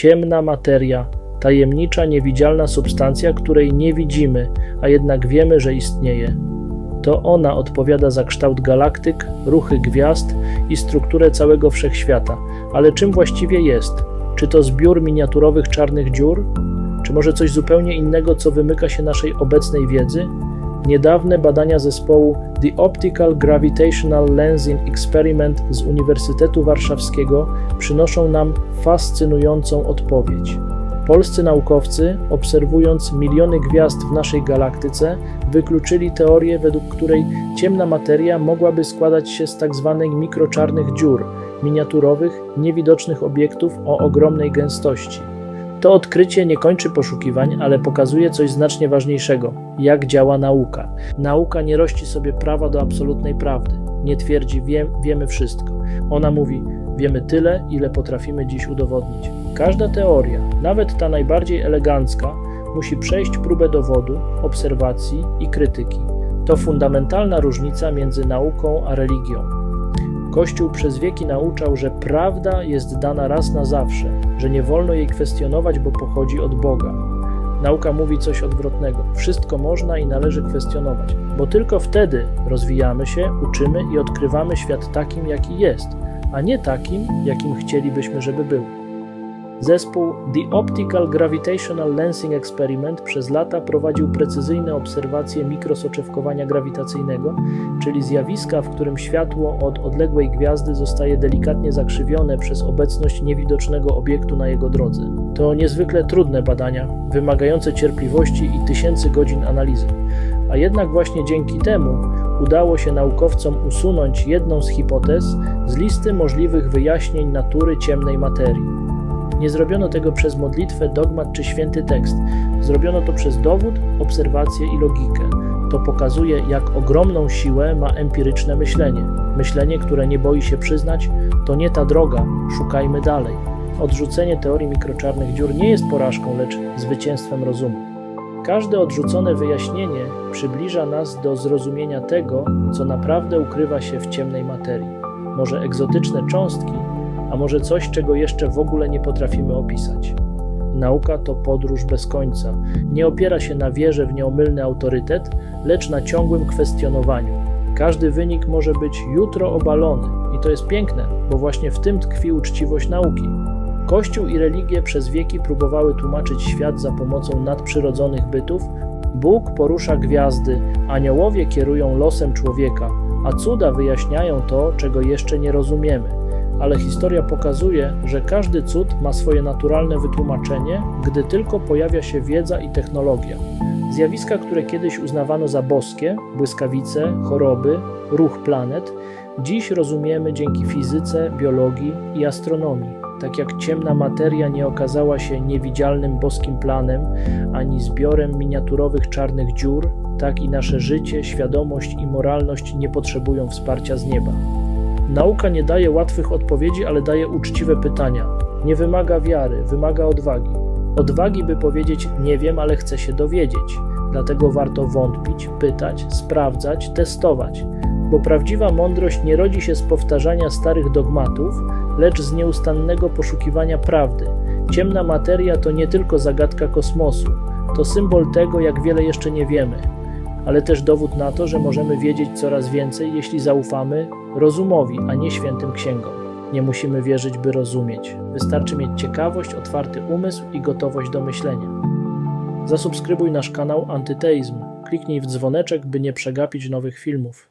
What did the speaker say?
ciemna materia, tajemnicza, niewidzialna substancja, której nie widzimy, a jednak wiemy, że istnieje. To ona odpowiada za kształt galaktyk, ruchy gwiazd i strukturę całego wszechświata. Ale czym właściwie jest? Czy to zbiór miniaturowych czarnych dziur? Czy może coś zupełnie innego, co wymyka się naszej obecnej wiedzy? Niedawne badania zespołu The Optical Gravitational Lensing Experiment z Uniwersytetu Warszawskiego przynoszą nam fascynującą odpowiedź. Polscy naukowcy, obserwując miliony gwiazd w naszej galaktyce, wykluczyli teorię, według której ciemna materia mogłaby składać się z tzw. mikroczarnych dziur, miniaturowych, niewidocznych obiektów o ogromnej gęstości. To odkrycie nie kończy poszukiwań, ale pokazuje coś znacznie ważniejszego jak działa nauka. Nauka nie rości sobie prawa do absolutnej prawdy. Nie twierdzi, wiem, wiemy wszystko. Ona mówi, wiemy tyle, ile potrafimy dziś udowodnić. Każda teoria, nawet ta najbardziej elegancka, musi przejść próbę dowodu, obserwacji i krytyki. To fundamentalna różnica między nauką a religią. Kościół przez wieki nauczał, że prawda jest dana raz na zawsze, że nie wolno jej kwestionować, bo pochodzi od Boga. Nauka mówi coś odwrotnego. Wszystko można i należy kwestionować, bo tylko wtedy rozwijamy się, uczymy i odkrywamy świat takim, jaki jest, a nie takim, jakim chcielibyśmy, żeby był. Zespół The Optical Gravitational Lensing Experiment przez lata prowadził precyzyjne obserwacje mikrosoczewkowania grawitacyjnego, czyli zjawiska, w którym światło od odległej gwiazdy zostaje delikatnie zakrzywione przez obecność niewidocznego obiektu na jego drodze. To niezwykle trudne badania, wymagające cierpliwości i tysięcy godzin analizy. A jednak właśnie dzięki temu udało się naukowcom usunąć jedną z hipotez z listy możliwych wyjaśnień natury ciemnej materii. Nie zrobiono tego przez modlitwę, dogmat czy święty tekst. Zrobiono to przez dowód, obserwację i logikę. To pokazuje, jak ogromną siłę ma empiryczne myślenie. Myślenie, które nie boi się przyznać, to nie ta droga, szukajmy dalej. Odrzucenie teorii mikroczarnych dziur nie jest porażką, lecz zwycięstwem rozumu. Każde odrzucone wyjaśnienie przybliża nas do zrozumienia tego, co naprawdę ukrywa się w ciemnej materii. Może egzotyczne cząstki, a może coś, czego jeszcze w ogóle nie potrafimy opisać. Nauka to podróż bez końca. Nie opiera się na wierze w nieomylny autorytet, lecz na ciągłym kwestionowaniu. Każdy wynik może być jutro obalony, i to jest piękne, bo właśnie w tym tkwi uczciwość nauki. Kościół i religie przez wieki próbowały tłumaczyć świat za pomocą nadprzyrodzonych bytów. Bóg porusza gwiazdy, aniołowie kierują losem człowieka, a cuda wyjaśniają to, czego jeszcze nie rozumiemy ale historia pokazuje, że każdy cud ma swoje naturalne wytłumaczenie, gdy tylko pojawia się wiedza i technologia. Zjawiska, które kiedyś uznawano za boskie błyskawice, choroby, ruch planet dziś rozumiemy dzięki fizyce, biologii i astronomii. Tak jak ciemna materia nie okazała się niewidzialnym boskim planem ani zbiorem miniaturowych czarnych dziur, tak i nasze życie, świadomość i moralność nie potrzebują wsparcia z nieba. Nauka nie daje łatwych odpowiedzi, ale daje uczciwe pytania. Nie wymaga wiary, wymaga odwagi. Odwagi, by powiedzieć: Nie wiem, ale chcę się dowiedzieć. Dlatego warto wątpić, pytać, sprawdzać, testować, bo prawdziwa mądrość nie rodzi się z powtarzania starych dogmatów, lecz z nieustannego poszukiwania prawdy. Ciemna materia to nie tylko zagadka kosmosu, to symbol tego, jak wiele jeszcze nie wiemy, ale też dowód na to, że możemy wiedzieć coraz więcej, jeśli zaufamy rozumowi, a nie świętym księgom. Nie musimy wierzyć, by rozumieć. Wystarczy mieć ciekawość, otwarty umysł i gotowość do myślenia. Zasubskrybuj nasz kanał Antyteizm. Kliknij w dzwoneczek, by nie przegapić nowych filmów.